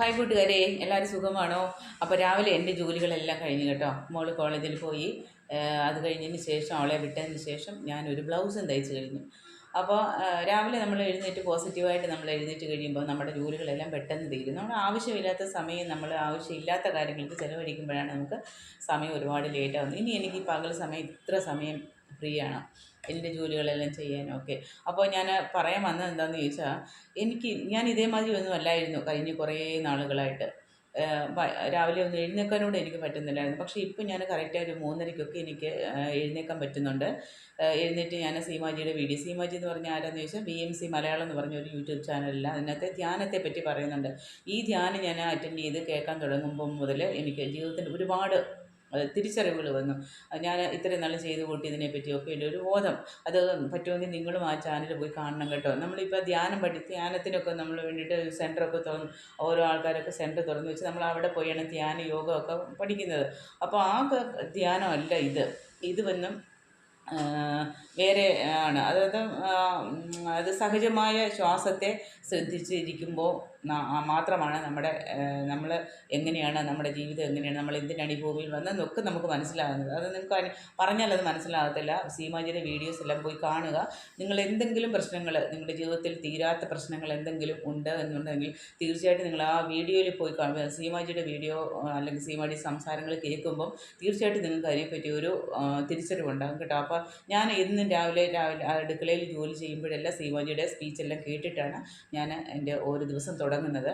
Hi കൂട്ടുകാരെ എല്ലാവരും സുഖമാണോ? അപ്പോൾ രാവിലെ എന്റെ ജോലികളെല്ലാം കഴിഞ്ഞ് കേട്ടോ. മോൾ കോളേജിൽ പോയി. അത് കഴിഞ്ഞതിന് ശേഷം അവളെ വിട്ടതിന് ശേഷം ഞാനൊരു ബ്ലൗസും തയ്ച്ച് കഴിഞ്ഞു. അപ്പോൾ രാവിലെ നമ്മൾ എഴുന്നേറ്റ് പോസിറ്റീവായിട്ട് നമ്മൾ എഴുന്നേറ്റ് കഴിയുമ്പോൾ നമ്മുടെ ജോലികളെല്ലാം പെട്ടെന്ന് തീരും. നമ്മൾ ആവശ്യമില്ലാത്ത സമയം നമ്മൾ ആവശ്യമില്ലാത്ത കാര്യങ്ങൾക്ക് ചിലവഴിക്കുമ്പോഴാണ് നമുക്ക് സമയം ഒരുപാട് ലേറ്റാകുന്നത് ഇനി എനിക്ക് പകൽ സമയം ഇത്ര സമയം ഫ്രീ ആണ്. എന്റെ ജോലികളെല്ലാം ചെയ്യാനൊക്കെ അപ്പോൾ ഞാൻ പറയാൻ വന്നത് എന്താണെന്ന് ചോദിച്ചാൽ എനിക്ക് ഞാൻ ഇതേമാതിരി ഒന്നും അല്ലായിരുന്നു കഴിഞ്ഞ കുറേ നാളുകളായിട്ട്. രാവിലെ ഒന്ന് എഴുന്നേൽക്കാനോട് എനിക്ക് പറ്റുന്നില്ലായിരുന്നു. പക്ഷേ ഇപ്പം ഞാൻ കറക്റ്റായി ഒരു മൂന്നരയ്ക്കൊക്കെ എനിക്ക് എഴുന്നേൽക്കാൻ പറ്റുന്നുണ്ട്. എഴുന്നേറ്റ് ഞാൻ സീമാജിയുടെ വീഡിയോ സീമാജി എന്ന് പറഞ്ഞാൽ ആരാന്ന് ചോദിച്ചാൽ ബി എം സി മലയാളം എന്ന് പറഞ്ഞ ഒരു യൂട്യൂബ് ചാനലിൽ അതിനകത്ത് ധ്യാനത്തെ പറ്റി പറയുന്നുണ്ട്. ഈ ധ്യാനം ഞാൻ അറ്റൻഡ് ചെയ്ത് കേൾക്കാൻ തുടങ്ങുമ്പോൾ മുതൽ എനിക്ക് ജീവിതത്തിൽ ഒരുപാട് തിരിച്ചറിവുകൾ വന്നു. ഞാൻ ഇത്രയും നാളും ചെയ്തു കൂട്ടിയതിനെ പറ്റിയൊക്കെ ഒരു ബോധം. അത് പറ്റുമെങ്കിൽ നിങ്ങളും ആ ചാനൽ പോയി കാണണം കേട്ടോ. നമ്മളിപ്പോൾ ധ്യാനം പഠി ധ്യാനത്തിനൊക്കെ നമ്മൾ വേണ്ടിയിട്ട് സെന്ററൊക്കെ തുറന്ന് ഓരോ ആൾക്കാരൊക്കെ സെന്റർ തുറന്ന് വെച്ച് നമ്മൾ അവിടെ പോയാണ് ധ്യാന യോഗമൊക്കെ പഠിക്കുന്നത്. അപ്പോൾ ആ ധ്യാനമല്ല ഇത്. ഇത് വന്നും വേറെ ആണ്. അതായത് അത് സഹജമായ ശ്വാസത്തെ ശ്രദ്ധിച്ചിരിക്കുമ്പോൾ മാത്രമാണ് നമ്മുടെ നമ്മൾ എങ്ങനെയാണ് നമ്മുടെ ജീവിതം എങ്ങനെയാണ് നമ്മൾ എന്തിനാണ് ഈ ഭൂമിയിൽ വന്നതെന്നൊക്കെ നമുക്ക് മനസ്സിലാകുന്നത് അത് നിങ്ങൾക്ക് പറഞ്ഞാൽ അത് മനസ്സിലാകത്തില്ല. സീമാജിയുടെ വീഡിയോസ് എല്ലാം പോയി കാണുക. നിങ്ങൾ എന്തെങ്കിലും പ്രശ്നങ്ങൾ നിങ്ങളുടെ ജീവിതത്തിൽ തീരാത്ത പ്രശ്നങ്ങൾ എന്തെങ്കിലും ഉണ്ട് എന്നുണ്ടെങ്കിൽ തീർച്ചയായിട്ടും നിങ്ങൾ ആ വീഡിയോയിൽ പോയി കാണുക. സീമാജിയുടെ വീഡിയോ അല്ലെങ്കിൽ സീമാജി സംസാരങ്ങൾ കേൾക്കുമ്പം തീർച്ചയായിട്ടും നിങ്ങൾക്ക് അതിനെപ്പറ്റി ഒരു തിരിച്ചറിവുണ്ടാകും കേട്ടോ. അപ്പോൾ ഞാൻ എന്നും രാവിലെ രാവിലെ അടുക്കളയിൽ ജോലി ചെയ്യുമ്പോഴെല്ലാം സീമാജിയുടെ സ്പീച്ചെല്ലാം കേട്ടിട്ടാണ് ഞാൻ എന്റെ ഓരോ ദിവസം തുടങ്ങുന്നത്. தொடங்கினதை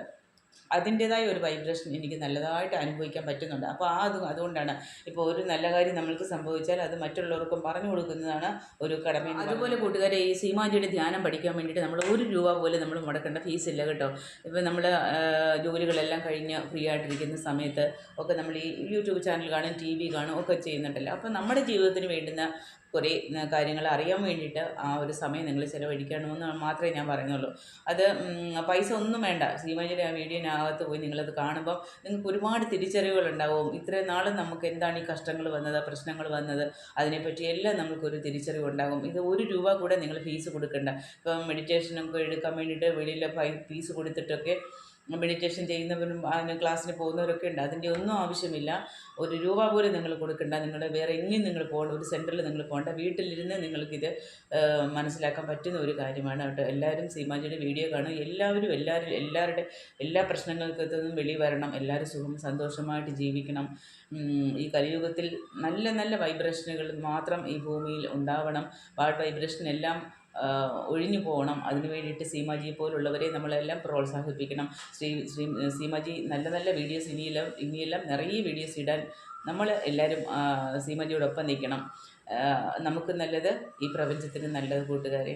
അതിന്റേതായ ഒരു വൈബ്രേഷൻ എനിക്ക് നല്ലതായിട്ട് അനുഭവിക്കാൻ പറ്റുന്നുണ്ട്. അപ്പോൾ ആ അത് അതുകൊണ്ടാണ് ഇപ്പോൾ ഒരു നല്ല കാര്യം നമ്മൾക്ക് സംഭവിച്ചാൽ അത് മറ്റുള്ളവർക്കും പറഞ്ഞു കൊടുക്കുന്നതാണ് ഒരു കടമ അതുപോലെ കൂട്ടുകാരെ ഈ സീമാജിയുടെ ധ്യാനം പഠിക്കാൻ വേണ്ടിയിട്ട് നമ്മൾ ഒരു രൂപ പോലും നമ്മൾ മുടക്കേണ്ട ഫീസ് ഇല്ല കേട്ടോ. ഇപ്പോൾ നമ്മൾ ജോലികളെല്ലാം കഴിഞ്ഞ് ഫ്രീ ആയിട്ടിരിക്കുന്ന സമയത്ത് ഒക്കെ നമ്മൾ ഈ യൂട്യൂബ് ചാനൽ കാണും ടി വി കാണും ഒക്കെ ചെയ്യുന്നുണ്ടല്ലോ. അപ്പോൾ നമ്മുടെ ജീവിതത്തിന് വേണ്ടുന്ന കുറേ കാര്യങ്ങൾ അറിയാൻ വേണ്ടിയിട്ട് ആ ഒരു സമയം നിങ്ങൾ ചിലവഴിക്കണമെന്ന് മാത്രമേ ഞാൻ പറയുന്നുള്ളൂ. അത് പൈസ ഒന്നും വേണ്ട. സീമാജിയുടെ ആ വീഡിയോനകത്ത് പോയി നിങ്ങളത് കാണുമ്പോൾ നിങ്ങൾക്ക് ഒരുപാട് തിരിച്ചറിവുകൾ ഉണ്ടാവും ഇത്രയും നാളും നമുക്ക് എന്താണ് ഈ കഷ്ടങ്ങൾ വന്നത് പ്രശ്നങ്ങൾ വന്നത് അതിനെപ്പറ്റി എല്ലാം നമുക്കൊരു തിരിച്ചറിവുണ്ടാകും. ഇത് ഒരു രൂപ കൂടെ നിങ്ങൾ ഫീസ് കൊടുക്കേണ്ട. ഇപ്പം മെഡിറ്റേഷനൊക്കെ എടുക്കാൻ വേണ്ടിയിട്ട് വെളിയിൽ ഫീസ് കൊടുത്തിട്ടൊക്കെ മെഡിറ്റേഷൻ ചെയ്യുന്നവരും അതിന് ക്ലാസ്സിന് പോകുന്നവരൊക്കെ ഉണ്ട്. അതിന്റെ ഒന്നും ആവശ്യമില്ല. ഒരു രൂപ പോലും നിങ്ങൾ കൊടുക്കേണ്ട. നിങ്ങൾ വേറെ എങ്ങും നിങ്ങൾ പോകണ്ട. ഒരു സെന്ററിൽ നിങ്ങൾ പോകേണ്ട. വീട്ടിലിരുന്ന് നിങ്ങൾക്കിത് മനസ്സിലാക്കാൻ പറ്റുന്ന ഒരു കാര്യമാണ് കേട്ടോ. എല്ലാവരും സീമാജിയുടെ വീഡിയോ കാണും. എല്ലാവരും എല്ലാവരും എല്ലാവരുടെ എല്ലാ പ്രശ്നങ്ങൾക്കത്തുനിന്നും വെളി വരണം. എല്ലാവരും സുഖം സന്തോഷമായിട്ട് ജീവിക്കണം. ഈ കലിയുഗത്തിൽ നല്ല നല്ല വൈബ്രേഷനുകൾ മാത്രം ഈ ഭൂമിയിൽ ഉണ്ടാവണം. വൈബ്രേഷൻ എല്ലാം ഒഴിഞ്ഞു പോകണം. അതിനു വേണ്ടിയിട്ട് സീമാജിയെ പോലുള്ളവരെ നമ്മളെല്ലാം പ്രോത്സാഹിപ്പിക്കണം. ശ്രീ ശ്രീ സീമാജി നല്ല നല്ല വീഡിയോസ് ഇനിയെല്ലാം ഇനിയെല്ലാം നിറയെ വീഡിയോസ് ഇടാൻ നമ്മൾ എല്ലാവരും സീമാജിയോടൊപ്പം നിൽക്കണം. നമുക്ക് നല്ലത് ഈ പ്രപഞ്ചത്തിന് നല്ലത് കൂട്ടുകാരെ.